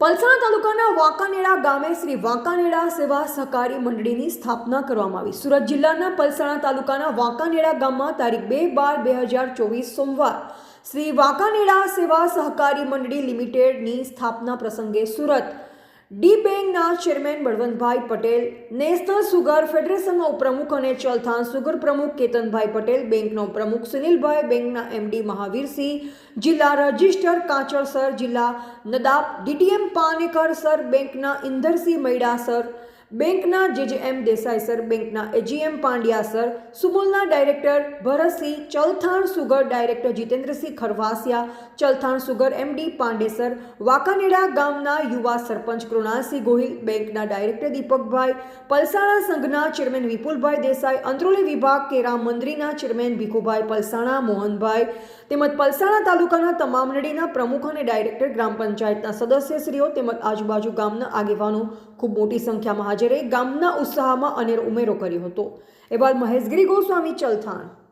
પલસાણા તાલુકાના વાંકાનેડા ગામે શ્રી વાંકાનેડા સેવા સહકારી મંડળીની સ્થાપના કરવામાં આવી. સુરત જિલ્લાના પલસાણા તાલુકાના વાંકાનેડા ગામમાં તારીખ બે બાર બે હજાર ચોવીસ સોમવાર શ્રી વાંકાનેડા સેવા સહકારી મંડળી લિમિટેડની સ્થાપના પ્રસંગે સુરત ડી બેંકના chairman Balvantbhai Patel, national sugar ફેડરેશનના ઉપપ્રમુખ અને ચલથાણ સુગર પ્રમુખ કેતનભાઈ પટેલ, બેંકનો પ્રમુખ સુનિલભાઈ, બેંકના એમડી મહાવીરસિંહ, જિલ્લા રજિસ્ટર કાચર સર, જિલ્લા નદાબ ડીટીએમ પાનેકર સર, બેંકના ઇન્દરસિંહ મૈડા સર બેંકના જેજેએમ દેસાઈ સર, બેંકના AGM Pandya sir સુમુલના director Bharatsinh Chalthan sugar director Jitendrasinh Kharvasiya Chalthan sugar MD Pandesar Vankaneda ગામના યુવા સરપંચ કૃણાલસિંહ ગોહિલ, બેંકના ડાયરેક્ટર દીપકભાઈ, પલસાણા સંઘના ચેરમેન વિપુલભાઈ દેસાઈ, અંત્રોલી વિભાગ કેરા મંદિરના ચેરમેન ભીખુભાઈ પલસાણા, મોહનભાઈ તેમજ પલસાણા તાલુકાના તમામ નડીના પ્રમુખ અને ડાયરેક્ટર ગ્રામ પંચાયતના સદસ્યશ્રીઓ તેમજ આજુબાજુ ગામના આગેવાનો ખૂબ મોટી સંખ્યામાં હાજર ગામના ઉત્સાહમાં અનેરો ઉમેરો કર્યો હતો. એવા મહેશગીરી ગોસ્વામી ચલથાણ